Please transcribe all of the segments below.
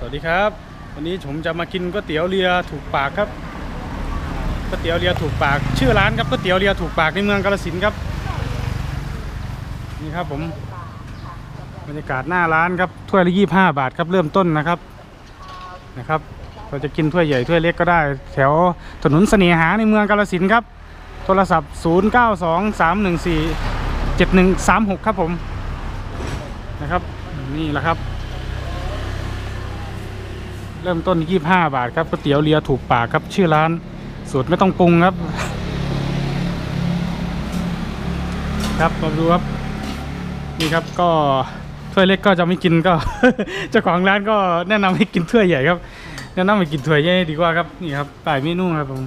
สวัสดีครับ วันนี้ผมจะมากินก๋วยเตี๋ยวเรือถูกปากครับก๋วยเตี๋ยวเรือถูกปาก ชื่อร้านครับก๋วยเตี๋ยวเรือถูกปากในเมืองกาฬสินธุ์ครับ นี่ครับผมบรรยากาศหน้าร้านครับถ้วยละยี่ห้าบาทครับเริ่มต้นนะครับนะครับ เราจะกินถ้วยใหญ่ถ้วยเล็กก็ได้ แถวถนนเสน่หาในเมืองกาฬสินธุ์ครับ โทรศัพท์ 0 9 2 3 1 4 7 1 3 6 ครับผมนะครับนี่แหละครับ เริ่มต้น 25 บาทครับก๋วยเตี๋ยวเรือถูกปากครับชื่อร้าน สูตรไม่ต้องปรุงครับ ครับมาดูครับ นี่ครับก็ถ้วยเล็กก็จะไม่กินก็ เจ้าของร้านก็แนะนำให้กินถ้วยใหญ่ครับแนะนำให้กินถ้วยใหญ่ดีกว่าครับนี่ครับป้ายเมนูครับผม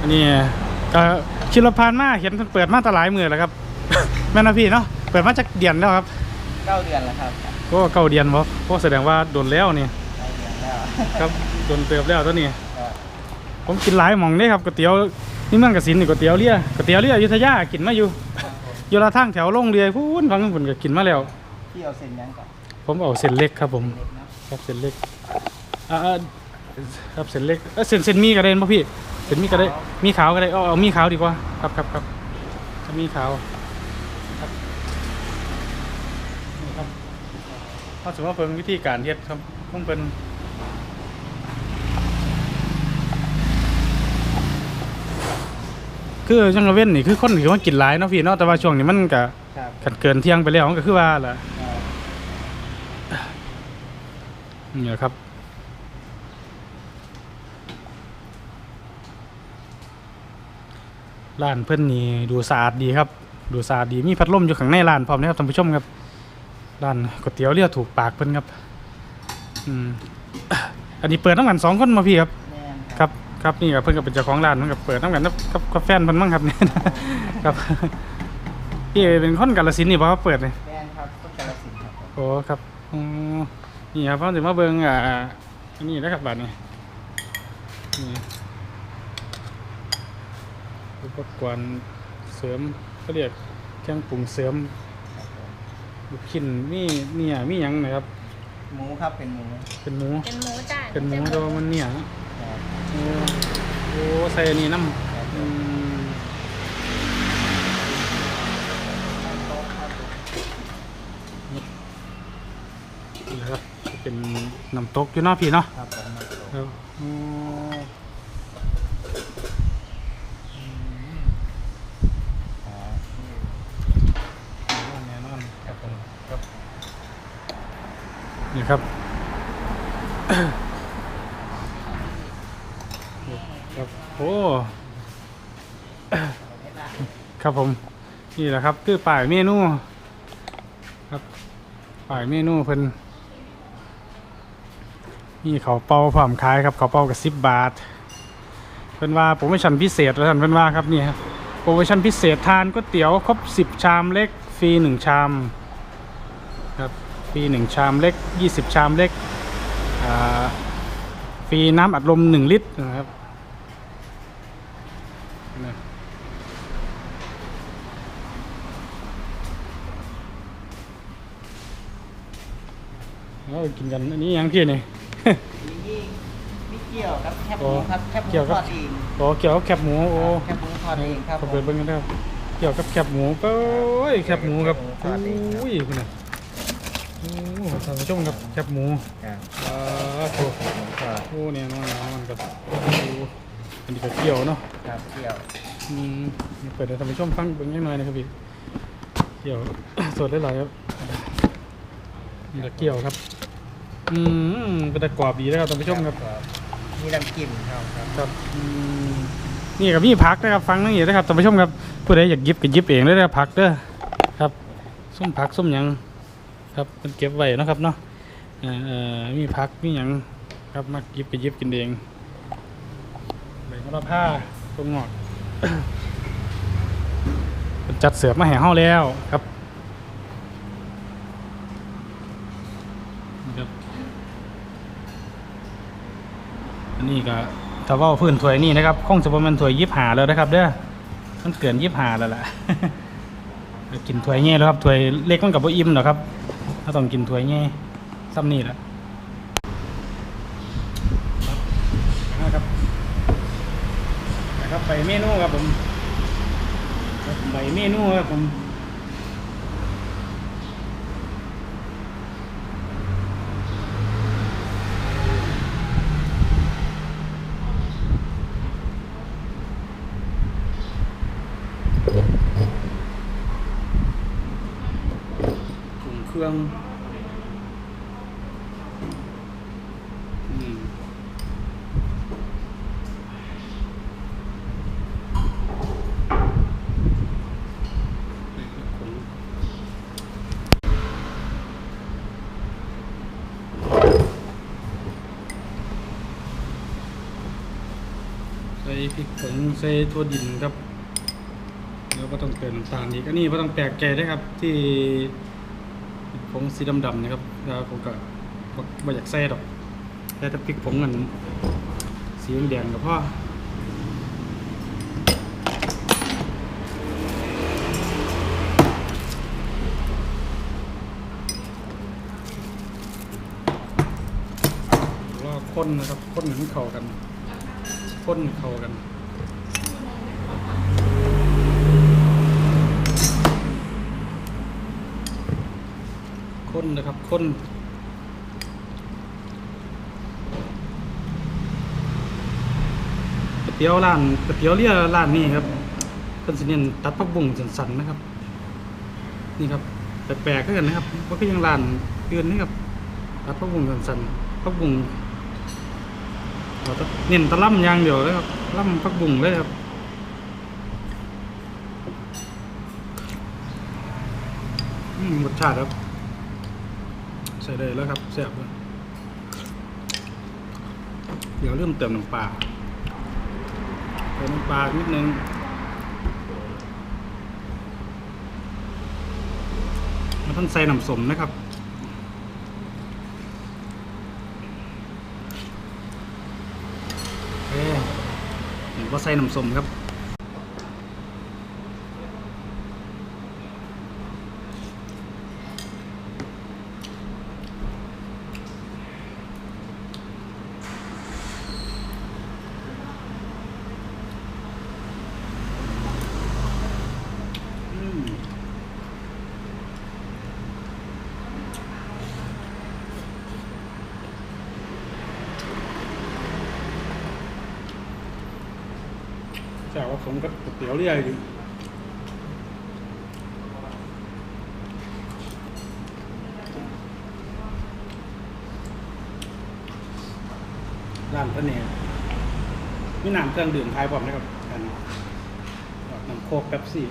อันนี้ก็ ชิลพานมาเห็นมันเปิดมาแตหลายมือแล้วครับ แม่นนะพี่เนาะเปิดมาจากเดือนแล้วครับเก้าเดือนแล้วครับก็เก่าเดือนบ่ก็แสดงว่าโดนแล้วนี่เก้าเดือนแล้วครับโดนเติบแล้วตัวนี้ครับผมกินหลายหม่องเลยครับก๋วยเตี๋ยวนี่เมืองกสินนี่ก๋วยเตี๋ยวเรือก๋วยเตี๋ยวเรืออยุธยากินมาอยู่อยู่ละทางแถวลงเรือพูนฟังผมก็กินมาแล้วพี่เอาเซ็นยังก่อนผมเอาเส้นเล็กครับผมเล็กเนาะครับเส้นเล็กอ่าอ่าครับเส้นเล็กเอ้ยเส้นเส้นมีก็ได้ป่ะพี่ เส้นมีก็ได้มีขาวก็ได้เอาเอามีขาวดีกว่าครับครับครับถ้ามีขาวครับนี่ครับถ้าสมมติว่าเพิ่งวิธีการเฮ็ดครับคงเป็นคือจังกะเว้นนี่คือคนที่ว่ากินหลายเนาะพี่เนาะแต่ว่าช่วงนี้มันก็ครับขันเกินเที่ยงไปแล้วมันก็คือว่าแหละครับนี่แหละครับ ร้านเพื่อนนี่ดูสะอาดดีครับ ดูสะอาดดีมีพัดลมอยู่ข้างในร้านพร้อมนะครับท่านผู้ชมครับร้านก๋วยเตี๋ยวเรือถูกปากเพิ่นครับอืมอันนี้เปิดตั้งกันสองคนมาพี่ครับแม่นครับครับนี่กับเพื่อนก็เป็นเจ้าของร้านเหมันกับเปิดตั้งกันกับกับกับแฟนเพิ่นมั้งครับเนี่ยครับพี่เป็นคนกาลสินธุ์นี่เพราะว่าเปิดเลยแม่นครับต้นกาลสินธุ์ครับผมโอ้ครับอ๋อนี่ครับพ่อถึงมาเบิ่งอ่าอันนี้นะครับบัตรนี่นี่ อุปกรณ์เสริมเขาเรียกเครื่องปรุงเสริมครับผมลูกชิ้นมีเนี่ยมีหยังนะครับ หมูครับเป็นหมูเป็นหมู เป็นหมูจ้ะเป็นหมูแต่ว่ามันเนี่ยครับโอ้โอ้ใส่อันนี้น้ำครับผอืมมโต๊ะครับผมนี่นะครับ เป็นน้ำตกอยู่เนาะพี่เนาะครับผมโต๊ะครับอ๋อ ครับ แน่นอน ครับผม ครับ นี่ครับครับโอ้ครับผม นี่แหละครับคือป่ายเมนูครับป่ายเมนูเพิ่นนี่เขาเป่าพร้อมขายครับเขาเป่ากับสิบบาทเพิ่นว่าโปรโมชั่นพิเศษแล้วท่านเพิ่นว่าครับนี่ครับโปรโมชั่นพิเศษทานก๋วยเตี๋ยวครบสิบชามเล็กฟรีหนึ่งชามครับ ฟรีหนึ่งชามเล็กยี่สิบชามเล็กอ่าฟรีน้ำอัดลมหนึ่งลิตรนะครับนะเอากินกันอันนี้ยังพี่นี่มีนี่มีเกี่ยวครับแคบหโอ้มูครับแคบหมูเกี่ยวทกับอดเองโอ้เกี่ยวกับแคบหมูโอ้แคบหมูทอดเองครับขอผเปิดมเบิ่งกันนะครับเกี่ยวกับแคบหมูโอ้ยแคบหมูครับแคบหมูทอดเองครับอุ้ยคุณน่ะ โอ้ท่านผู้ชมครับแคบหมูครับอ่าโถหมูทอดโอ้เนี่ยน้อยน้อยมันกับโอ้อันนี้ก็เกี่ยวเนาะครับเกี่ยวอืมนี่เปิดให้ท่านผู้ชมฟังเบิ่งยังหน่อยนะครับพี่เกี่ยวสดได้หลายครับนี่ก็เกี่ยวครับ อืมเป็นตะกรอบดีนะครับท่านผู้ชมครับมีน้ำจิ้มครับครับครับอืมนี่กับมีพักนะครับฟังนั่งอยู่นะครับท่านผู้ชมครับผู้ใดอยากหยิบก็หยิบเองเลยนะครับพักเด้อครับส้มผักส้มหยัง ครับมันเก็บไว้เนะครับเนาะมีพักมีหยังครับมาหยิบก็หยิบกินเองใบมะระผ้าต้นงอกเพิ่นจัดเสือมาแห่เฮาแล้วครับนี่ครับ อันนี้ก็ถ้าว่าพื้นถวยนี่นะครับคงจะประมาณถวยยิบหาแล้วนะครับ เด้อมันเกินยี่ห้าแล้วล่ะกินถวยแง่แล้วครับถวยเล็กมันกับว่าอิ่มหรอครับ ถ้าต้องกินถ้วยง่ซ้ำนี่แหละนะครับนะครับไปเมนูครับผมไปเมนูครับผมถุ งเครื่องใส่พริกผงใส่ถั่วดินครับแล้วก็ต้องเติมน้ำตาลอีกอันนี้ก็ต้องแปลกใจด้วยครับที่ ผงสีดำๆนะครับแล้วผมก็บ่บ่อยากใส่ดอกแต่ถ้าพริกผงมันสีแดงกับพ่อล้วก็ข้นนะครับข้นให้มันเข้ากันข้นเข้ากัน ข้นนะครับข้นก๋วยเตี๋ยวร้านก๋วยเตี๋ยวเรือร้านนี้ครับเพิ่นสิเน้นตัดผักบุ้งสันๆนะครับ นี่ครับแปลกๆก็กันนะครับว่าก็ยังร้านอื่นนะครับตัดผักบุ้งสันๆผักบุ้งเน้นตะล่ำยางเดียวเลยครับล่ำผักบุ้งเลยครับอืมรสชาติครับ ใส่ได้แล้วครับแซ่บเลยเดี๋ยวเริ่มเติมน้ำปลาเติมน้ำปลานิดนึงมาท่านใส่น้ำสมนะครับโอเคเห็นว่าใส่น้ำสมครับ อืม แต่ว่าผมก็ก๋วยเตี๋ยวเรื่อยอยู่ร้านพื่อนเนี่ยมีน้ำเครื่องดื่มไทายผมนะครับกันน้ำโคกแป๊บซี่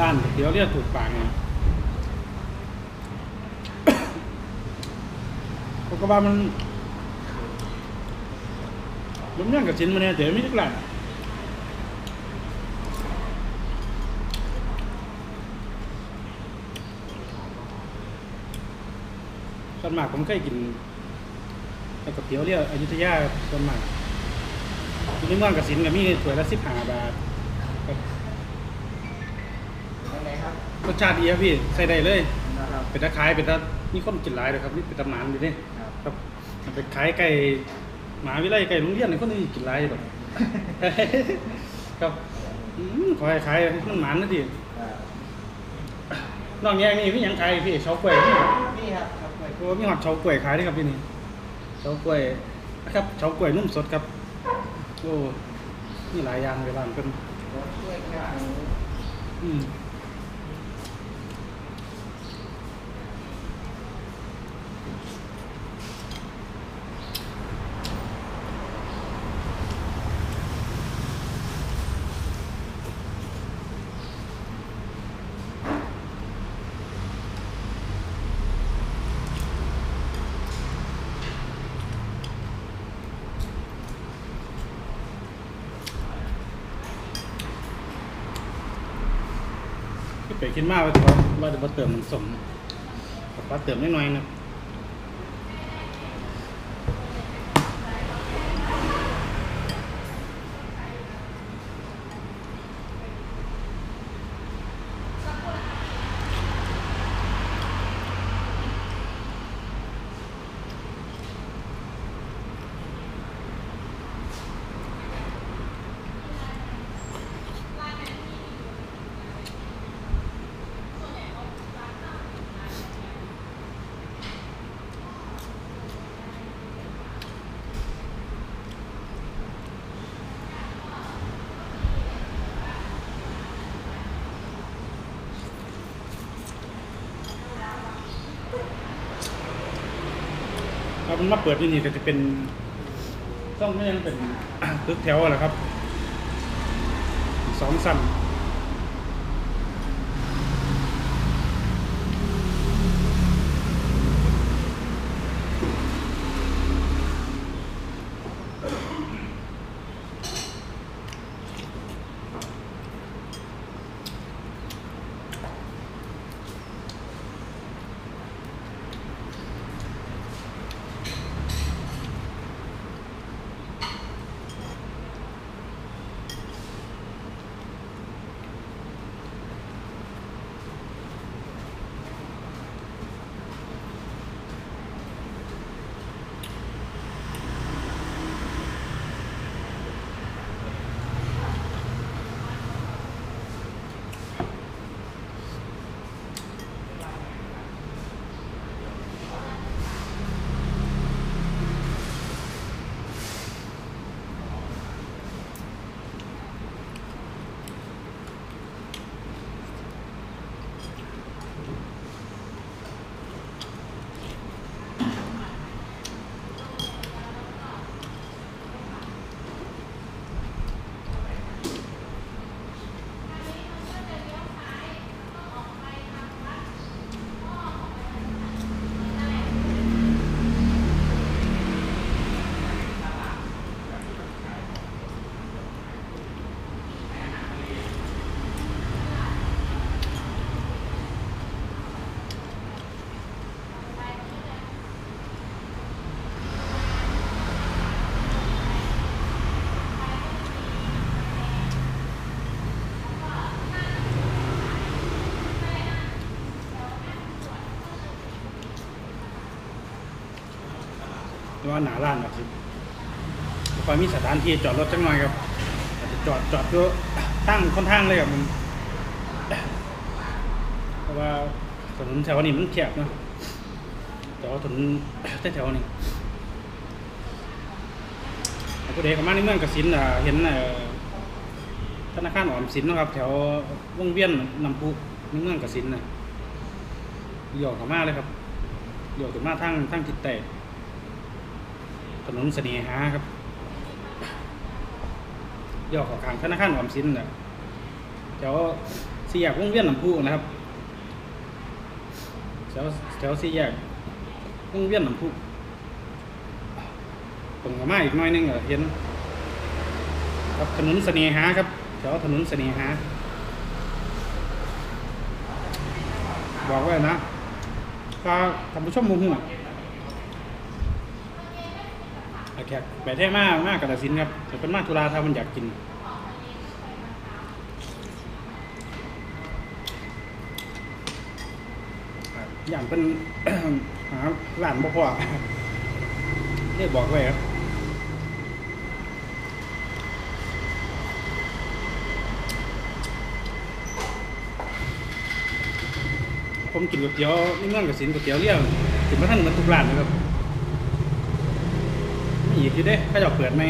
ร้านเตี๋ยวเรียกถูกปากไงผมก็ว่ามันมันยังกับชิ้นมันเนี่ยแต่ไม่ทุกร้านส่วนมากผมเคยกินก๋วยเตี๋ยวเรียกอยุธยาส่วนมากอยู่ในเมืองกสินกับมีถ้วยละสิบห้าบาท รครับรสชาติดีครับพี่ใส่ได้เลย นะครับ เป็นตะขายเป็นตะนี่คนกินหลายเลยครับนี่เป็นตำนานอยู่นี่ครับครับมันไปขายไก่หมาวิไลไก่โรงเรียนนี่คนนี้กินหลายแบบ ครับอืมขอให้ขายให้มันหมานนะทีอ่านอกแยกนี่พี่ยังขายพี่เฉาก้วยนี่นี่ครับครับไปโอ้มีหอดเฉาก้วยขายด้วยครับพี่นี่เฉาก้วยนะครับเฉาก้วยนุ่มสดครับโอ้นี่หลายอย่างเลยบ้านเป็นรสช่วยขาหมูอืม มากว่าจะว่าว่าจะมาเติมมันสมแต่ว่าเติมนิดหน่อยนะ มันมาเปิดที่นี่ก็จะเป็นต้องไม่ยังเป็นตึกแถวอะไรครับสองสั้น ว่าหนาล้านแบบสิพอมีสถานที่จอดรถจังหน่อยครับอาจจะจอดจอดเยอะตั้งค่อนข้างเลยครับมันเพราะว่าถนนแถวนี้มันแคบเนาะแต่ว่าถนนแถวนี้ผู้ใดเข้ามาในเมืองกสินธุ์อะเห็นธนาคารออมสินนะครับ แถววงเวียนลำพูในเมืองกสินธุ์น่ะเลี้ยวเข้ามาเลยครับเลี้ยวถึงมาทางทางทิศใต้ ถนนเสน่หาครับย่อขอข้างธนาคารออมสินนะแถวสี่แยกวงเวียนลำพูนะครับแถวแถวสี่แยกวงเวียนลำพูตรงมาอีกน้อยนึงเหรอเห็นครับถนนเสน่หาครับแถวถนนเสน่หาบอกไว้นะถ้าท่านผู้ชมโมโหโอเคไปเท่มากมากกระสินครับแต่เป็นมากธุราถ้ามันอยากกินอย่างเป็นหาหลานบ่พอเรียกบอกไว้ครับผมกินก๋วยเตี๋ยวนี่เมืองกสินก๋วยเตี๋ยวเลี้ยวกินมาท่านเหมือนทุกร้านเลยครับ อีกทีเด้ก็จะเปิดไหม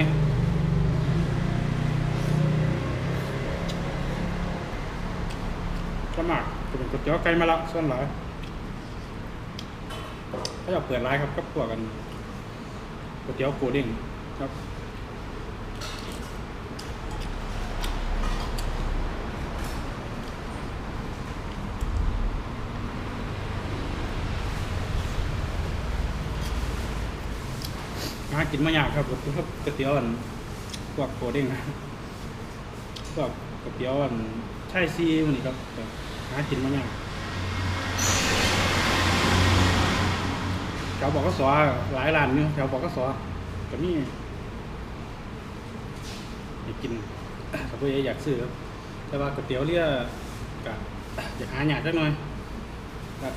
สมัครเป็นก๋วยเตี๋ยวไก่มาละส่วนหลายก็จะเปิดร้านครับก็ตัวกันก๋วยเตี๋ยวโกดิ้งครับ กินมาอยากครับก๋วยเตี๋ยวก๋วยเตี๋ยวอันพวกโกเด้งนะพวกก๋วยเตี๋ยวอันใช่ซีมันนี่ครับหากินมาอยากแถวบอกก็สอหลายร้านอยู่แถวบอกก็สอก็มีอยากกินกับเพื่อนอยากซื้อครับแต่ว่าก๋วยเตี๋ยวเรียกอยากหาอยากได้หน่อยก็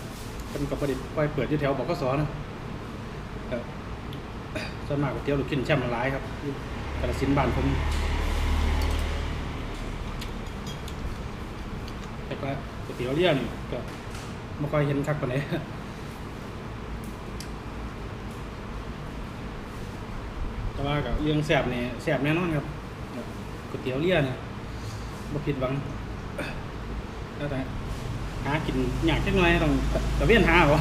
เป็นกับประดิษฐ์ไปเปิดที่แถวบอกก็สอนะ ส่วนมากก๋วยเตี๋ยวลูกชิ้นแช่มละลายครับกระสินบ้านผมแต่ก็ก๋วยเตี๋ยวเลี่ยนี่ก็ไม่ค่อยเห็นคักปานไหนแต่ว่ากับเรื่องแสบเนี่ยแสบแน่นอนครับก๋วยเตี๋ยวเลี่ยนี่บ่ผิดหวังแล้วแต่หากินอยากจักหน่อยต้องตะเวียนหาเหรอ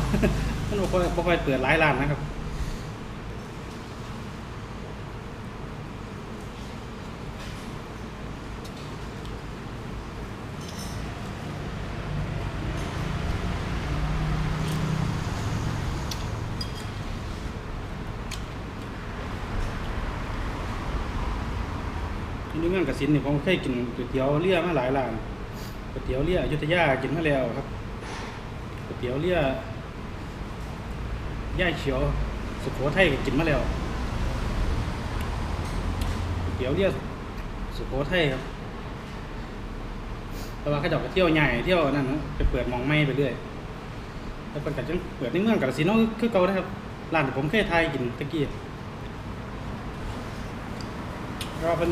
มันบ่ค่อยบ่ค่อยเปิดหลายร้านนะครับ กสินนี่ผมเคยกินก๋วยเตี๋ยวเลี่ยมาหลายร้านก๋วยเตี๋ยวเลี่ยอยุธยากินมาแล้วครับก๋วยเตี๋ยวเลี่ยย่าเขียว สุโขทัยก็กินมาแล้วก๋วยเตี๋ยวเลี่ยสุโขทัยครับแต่ว่าเขาเจาะเที่ยวใหญ่เที่ยวนั่นนะไปเปิดมองไม่ไปเรื่อยแล้วเป็นกันจังเปิดในเมืองกาฬสินธุ์เนาะคือเก่านะครับร้านที่ผมเคยทายกินตะกี้เป็นเป็น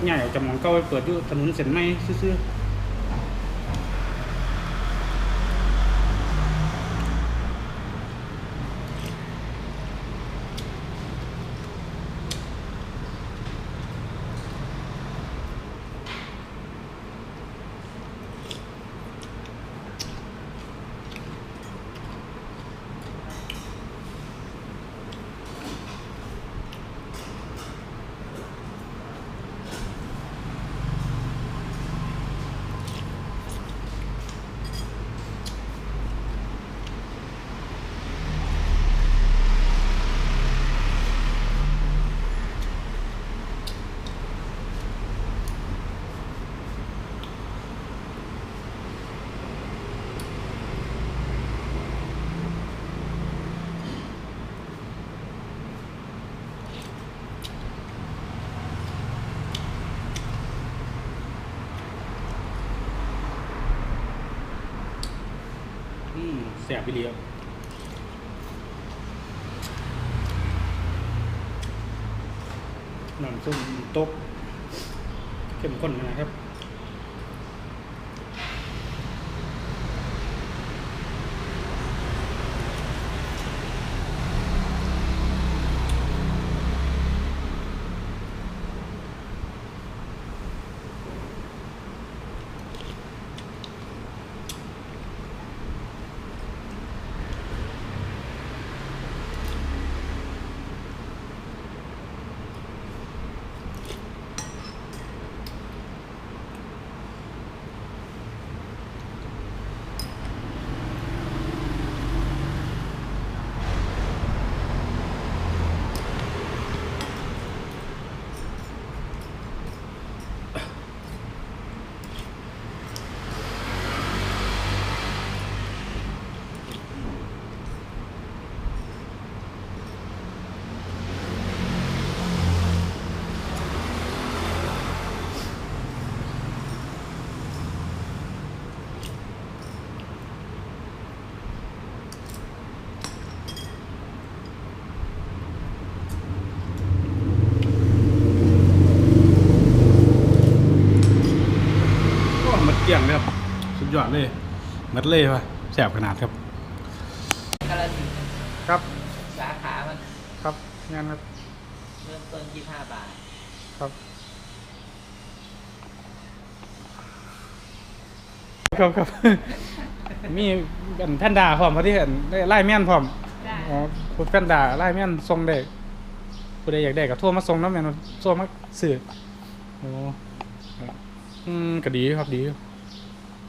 ปัญญาอกจากหมองเก้าไปเปิดอยู่ถนนเส้นใหม่ซื่อๆอืม แสบไปเรียวน้ำส้มโต๊กเข้มข้นนะครับ ยอดเลยหมัดเล่ว่ะแสบขนาดครับกาลสินธุ์ครับสาขามันครับงานครับเริ่มต้น25บาทครับครับครับมีอันแพนด้าพร้อมพอดีอันได้ไล่แม่นพร้อมจ้ะอ๋อพูดแพนด้าไล่แม่นส่งได้ผู้ใดอยากได้ก็โทรมาส่งนำแม่นโทรมาซื้อโอ้ครับอืมก็ดีครับดี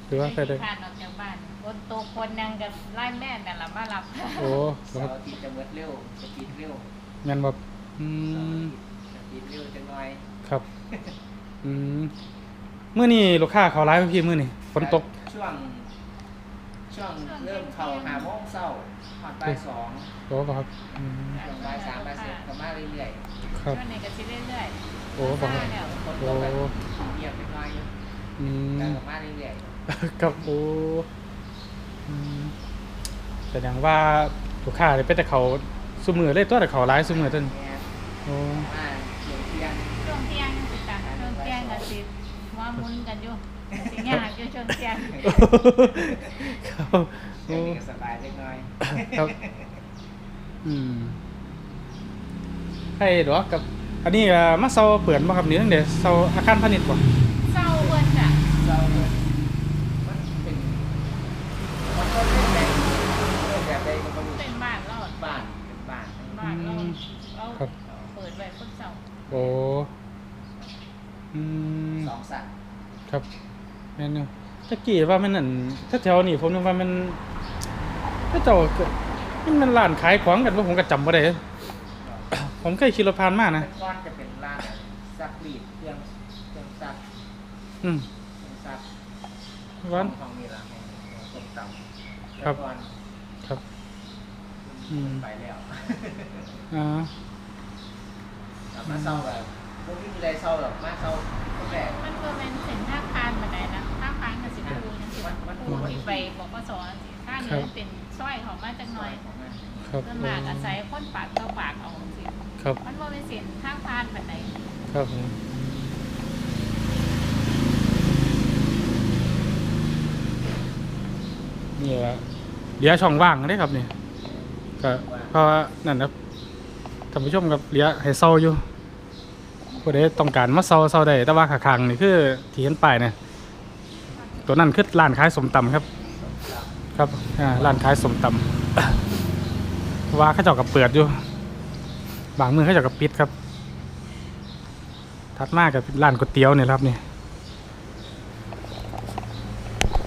ถือว่าใช้ได้ ผ่านออกจากบ้านคนโตคนยังกับไล่แม่แต่นละมารับโอ้เสาร์อาทิตย์จะเบิดเร็วจะปิดเร็วแม่นบ่อืเสาร์มอาทิตย์จะปิดเร็วจังหน่อยครับอืมมื้อนี้ลูกค้าเขาหลายไหมพี่มื้อนี้ฝนตก ช่วง ช่วงเริ่มเข้าหาโมงเช้าผ่านบ่ายสองโอ้บ่ครับอืมช่วงบ่ายสามบ่ายสี่ก็มาเรื่อยครับ ช่วงนี้ก็สิเรื่อยโอ้บ่ครับเนี่ยๆคนโอ้ก็แบบเงียบไปหน่อยอยู่อืม แต่ก็มาเรื่อยค รับโอ้อืมแสดงว่าลูกค้าเลยเป็นแต่เขาซุมือเลยตัวแต่เขาหลายซุมือต้นๆเนี่ยโอ้มาเที่ยงเที่ยงช่วงเที่ยงสิจ้ะช่วงเที่ยงก็สิว่ามุนกันอยู่สิยากอยู่ช่วงเที่ยงครับเที่โอ้ยงนี้ก็สบายเล็กน้อยครับอืมให้ดอกกับ อันนี้ก็มาเซาเปิดมาครับนี่ตั้งแต่เซาอาคารพาณิชย์บ่เศร้าเพิ่นจ้ะ เราเนี่ยมันเป็นมันก็เล่นแบบเล่นแบบใดก็ไม่รู้ เป็น บ้านเราบ้านเป็นบ้านบ้านเราเราครับ เปิดไว้คนเศร้าโอ้อืมสองสัตว์ครับแม่นอยู่ตะกี้ว่ามันนั่นถ้าแถวนี้ผมนึกว่ามันถ้าเจ้าก็มันมันร้านขายของกันว่าผมก็จำบ่ได้ ผมเคยขี่รถผ่านมานะเป็นก้อนจะเป็นร้านซักรีดเครื่องเครื่องซักอืม เครื่องซักวันของนี่ละของส้มตำครับ แล้วก่อนครับอืม ไปแล้วอ่าแต่มาเศร้าแบบพวกนี้มีอะไรเศร้าหรอกมาเศร้าตั้งแต่มันก็เป็นเส้นทางผ่านบันไดนะทางผ่านก็สิคูจังซี่มันมันคูที่ไปบอกว่าสอนสิถ้านี้มันเป็นซอยของมาจักหน่อยของมันครับส่วนมากอาศัยคนปากต่อปากเอาสิครับมันบ่เป็นเส้นทางผ่านบันไดครับผมนี่ละเหลือช่องว่างได้ครับนี่ ก็เพราะว่านั่นครับท่านผู้ชมครับเหลือให้เซาอยู่ผู้ใดต้องการมาเซาเซาได้แต่ว่าขาคางนี่คือที่เห็นป้ายเนี่ยตัวนั้นคือร้านขายสมตำครับ ครับอ่าร้านขายสมตำว่าเขาเจ้ากับเปิดอยู่ บางมือเขาเจ้ากับปิดครับ ถัดมากกับร้านก๋วยเตี๋ยวเนี่ยครับเนี่ย